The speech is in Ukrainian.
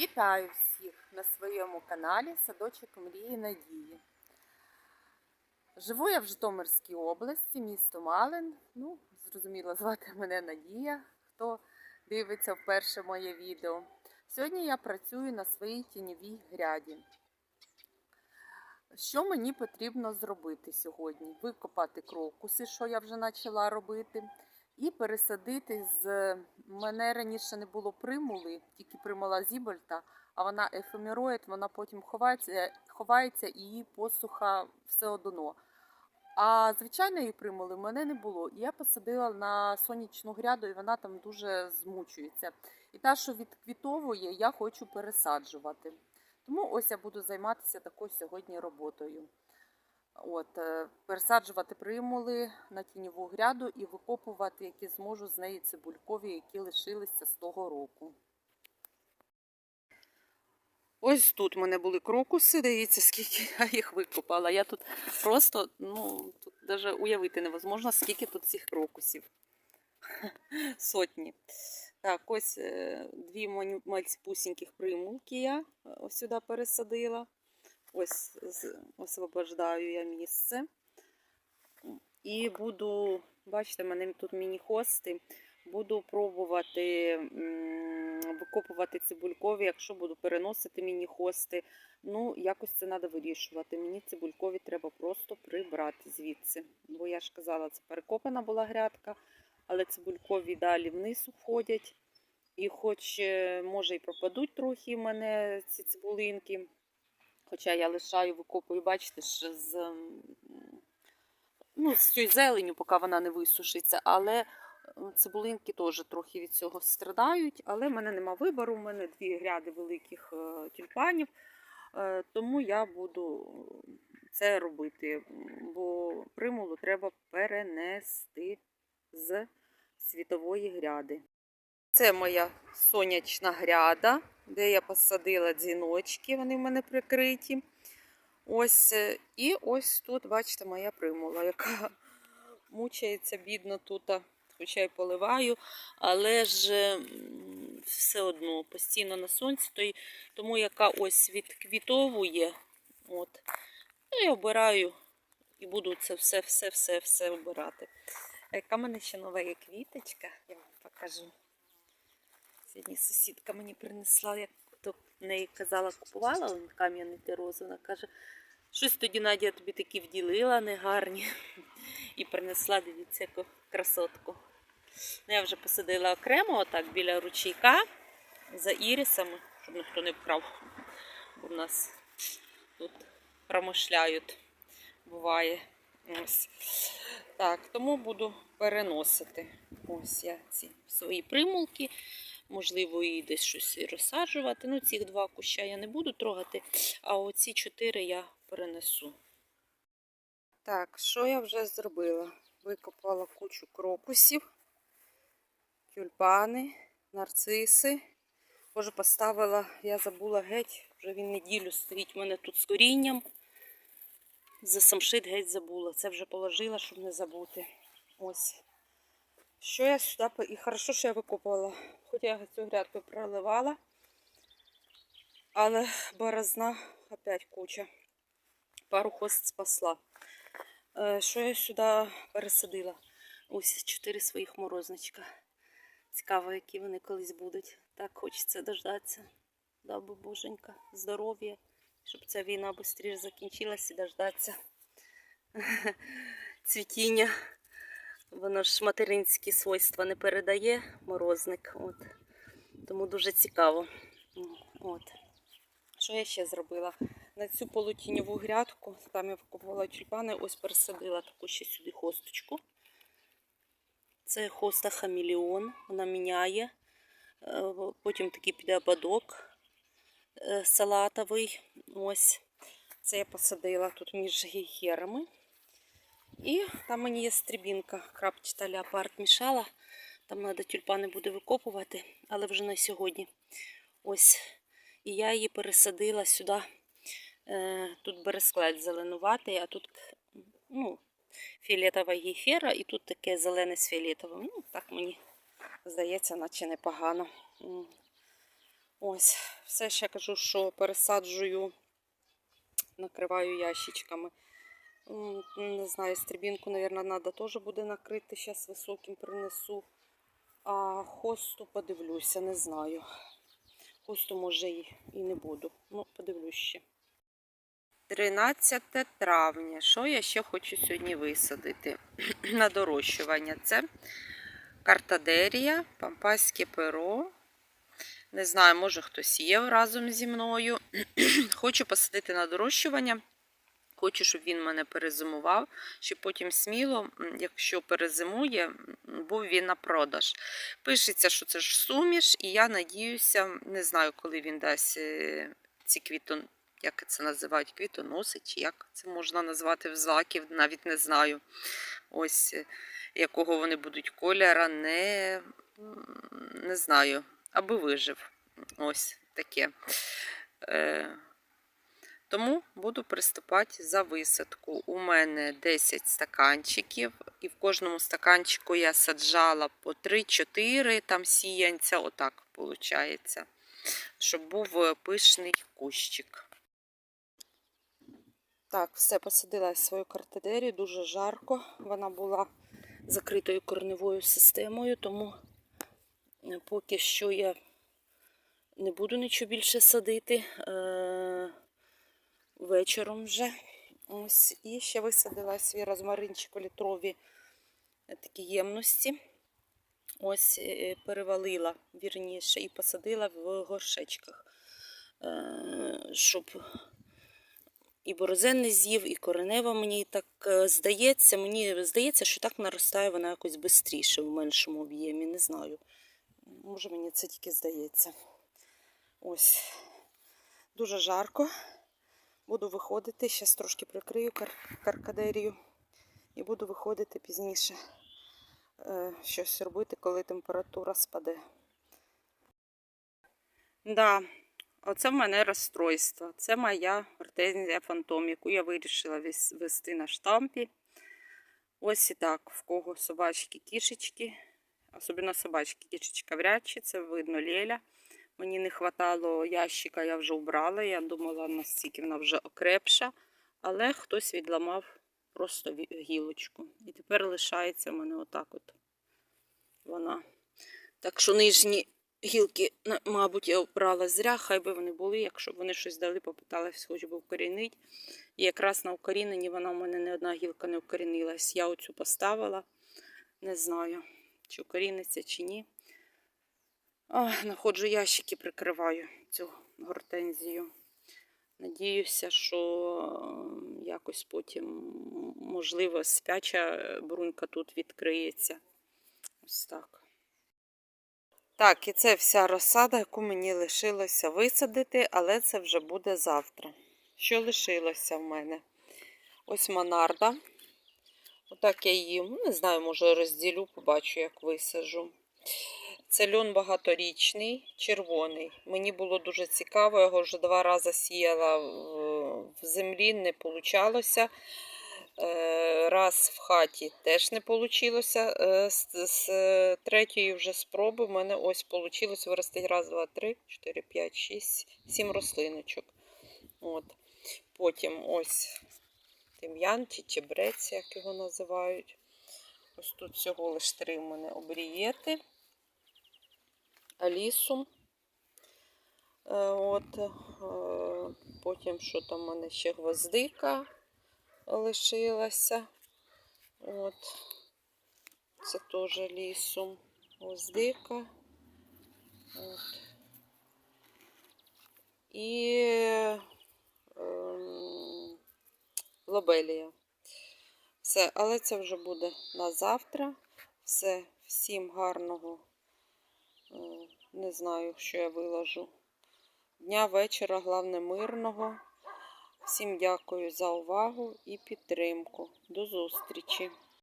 Вітаю всіх на своєму каналі Садочок Мрії Надії. Живу я в Житомирській області, місто Малин. Ну, зрозуміло, звати мене Надія, хто дивиться вперше моє відео. Сьогодні я працюю на своїй тіньовій гряді. Що мені потрібно зробити сьогодні? Викопати крокуси, що я вже почала робити, і пересадити з мене раніше не було примули, тільки примула зібольта, а вона ефемероїд, вона потім ховається, ховається і її посуха все одно. А звичайної примули в мене не було. І я посадила на сонячну гряду, і вона там дуже змучується. І та, що відквітовує, я хочу пересаджувати. Тому ось я буду займатися такою сьогодні роботою. От, е, пересаджувати примули на тіньову гряду і викопувати, які зможу з неї цибулькові, які лишилися з того року. Ось тут в мене були крокуси, дивіться, скільки я їх викопала. Я тут просто, ну, тут навіть уявити невозможно, скільки тут цих крокусів. Сотні. Так, ось е, дві мальціпусіньких примулки я е, ось сюди пересадила. Ось освобождаю я місце. І буду, бачите, мене тут міні-хости. Буду пробувати викопувати цибулькові, якщо буду переносити міні-хости. Ну, якось це треба вирішувати. Мені цибулькові треба просто прибрати звідси. Бо я ж казала, це перекопана була грядка, але цибулькові далі вниз уходять. І хоч, е, може, і пропадуть трохи в мене ці цибулинки. Хоча я лишаю, викопую, бачите, ж з ну, з цією зеленю, поки вона не висушиться. Але цибулинки теж трохи від цього страдають. Але в мене нема вибору, у мене дві гряди великих е, тюльпанів, е, тому я буду це робити, бо примулу треба перенести з світової гряди. Це моя сонячна гряда, де я посадила дзвіночки, вони в мене прикриті. Ось, е, І ось тут, бачите, моя примула, яка мучається бідно тут, хоча й поливаю, але ж все одно постійно на сонці, тому яка ось відквітовує. От, я обираю і буду це все-все-все-все обирати. Яка в мене ще нова є квіточка, я вам покажу. Сьогодні сусідка мені принесла, як то неї казала, купувала кам'яний терозу. Вона каже, щось тоді Надя тобі такі вділила, негарні. І принесла, дивіться, яку красотку. Ну, Я вже посадила окремо, отак біля ручейка за ірисами, щоб ніхто не вкрав. Бо в нас тут промишляють, буває. Ось. Так, тому буду переносити. Ось я ці свої примулки. Можливо, і десь щось розсаджувати. Ну, цих два куща я не буду трогати, а оці чотири я перенесу. Так, що я вже зробила? Викопала кучу крокусів, тюльпани, нарциси. Боже, поставила, я забула геть, вже він неділю стоїть у мене тут з корінням. За самшит геть забула. Це вже положила, щоб не забути. Ось. Що я сюди і хорошо, що я викопала. Хоч я цю грядку проливала, але борозна опять куча. Пару хост спасла. Е, що я сюди пересадила? Ось чотири своїх морозничка. Цікаво, які вони колись будуть. Так хочеться дождатися. Дай би боженька, здоров'я, щоб ця війна швидше закінчилась і дождатися цвітіння. Воно ж материнські свойства не передає морозник. От. Тому дуже цікаво. От. Що я ще зробила? На цю полутіньову грядку, там я викопувала тюльпани, ось пересадила таку ще сюди хосточку. Це хоста хаміліон, вона міняє. Е, потім такий піде ободок е, салатовий. Ось. Це я посадила тут між гейхерами. І там мені є стрібінка, крапчата леопард мішала. Там треба тюльпани буде викопувати, але вже на сьогодні. Ось. І я її пересадила сюди. Е, тут бересклет зеленуватий, а тут ну, фіолетова гіфера і тут таке зелене з фіолетовим. Ну, так мені здається, наче непогано. Ось, все ще кажу, що пересаджую, накриваю ящичками. Не знаю, стрібінку, мабуть, треба теж буде накрити. Зараз високим принесу. А хосту подивлюся, не знаю. Хосту може і не буду. Ну, подивлюсь ще. 13 травня. Що я ще хочу сьогодні висадити на дорощування? Це картадерія, пампаське перо. Не знаю, може хтось є разом зі мною. Хочу посадити на дорощування. Хочу, щоб він мене перезимував, щоб потім сміло, якщо перезимує, був він на продаж. Пишеться, що це ж суміш, і я надіюся, не знаю, коли він дасть е, ці квітон, як це називають, квітоноси, чи як це можна назвати в злаків, навіть не знаю. Ось е, якого вони будуть кольора, не, не знаю, аби вижив. Ось таке. Е, тому буду приступати за висадку. У мене 10 стаканчиків, і в кожному стаканчику я саджала по 3-4 там сіянця, отак виходить, щоб був е, пишний кущик. Так, все, посадила свою картедерію, дуже жарко. Вона була закритою корневою системою, тому е, поки що я не буду нічого більше садити. Вечором вже. Ось. І ще висадила свій розмаринчик у літрові е, такі ємності. Ось е, перевалила вірніше і посадила в горшечках, Е, щоб і борозен не з'їв, і коренева мені так здається. Мені здається, що так наростає вона якось швидше, в меншому об'ємі. Не знаю. Може, мені це тільки здається. Ось. Дуже жарко. Буду виходити, зараз трошки прикрию кар каркадерію і буду виходити пізніше е, щось робити, коли температура спаде. Да, оце в мене розстройство. Це моя гортензія фантом, яку я вирішила вести на штампі. Ось і так, в кого собачки, кішечки, особливо собачки, кішечка врячі, це видно Леля. Мені не вистачало ящика, я вже убрала. Я думала, настільки вона вже окрепша, але хтось відламав просто гілочку. І тепер лишається в мене отак от вона. Так що нижні гілки, мабуть, я обрала зря, хай би вони були, якщо б вони щось дали, попиталась, хоч би укорінити. І якраз на укоріненні вона в мене не одна гілка не укорінилась. Я оцю поставила. Не знаю, чи укоріниться, чи ні. Ах, знаходжу ящики, прикриваю цю гортензію. Надіюся, що якось потім, можливо, спяча брунька тут відкриється. Ось так. Так, і це вся розсада, яку мені лишилося висадити, але це вже буде завтра. Що лишилося в мене? Ось монарда. Отак я її, ну, не знаю, може розділю, побачу, як висаджу. Це льон багаторічний, червоний. Мені було дуже цікаво, його вже два рази сіяла в, землі, не вийшло. Раз в хаті теж не вийшло. З, з третьої вже спроби в мене ось вийшло виростити раз, два, три, чотири, п'ять, шість, сім рослиночок. От. Потім ось тим'ян чи чебрець, як його називають. Ось тут всього лише три в мене обрієти. Алісу. Е, От, е, потім, що там у мене ще гвоздика лишилася. От, це теж лісом. Гвоздика. От. І ем, лобелія. Все, але це вже буде на завтра. Все, всім гарного. Не знаю, що я виложу. Дня вечора, головне мирного. Всім дякую за увагу і підтримку. До зустрічі!